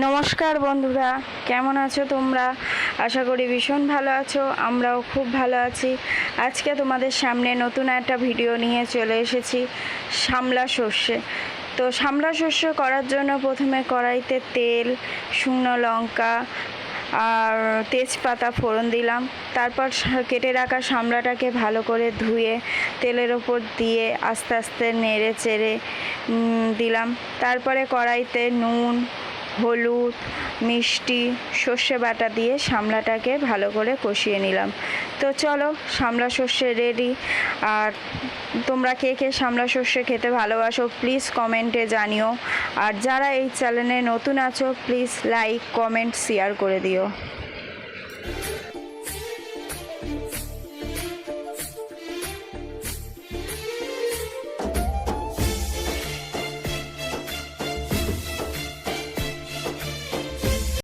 নমস্কার বন্ধুরা, কেমন আছো তোমরা? আশা করি ভীষণ ভালো আছো, আমরাও খুব ভালো আছি। আজকে তোমাদের সামনে নতুন একটা ভিডিও নিয়ে চলে এসেছি শামলা সর্ষে। তো শামলা সর্ষে করার জন্য প্রথমে কড়াইতে তেল, শুকনো লঙ্কা আর তেজপাতা ফোড়ন দিলাম। তারপর কেটে রাখা সামলাটাকে ভালো করে ধুয়ে তেলের ওপর দিয়ে আস্তে আস্তে নেড়ে চেড়ে দিলাম। তারপরে কড়াইতে নুন হলুদ, মিষ্টি, সর্ষে বাটা দিয়ে সামলাটাকে ভালো করে কষিয়ে নিলাম। তো চলো, সামলা সর্ষে রেডি আর তোমরা কে কে সামলা সর্ষে খেতে ভালোবাসো প্লিজ কমেন্টে জানিও। আর যারা এই চ্যানেলে নতুন আছো প্লিজ লাইক কমেন্ট শেয়ার করে দিও।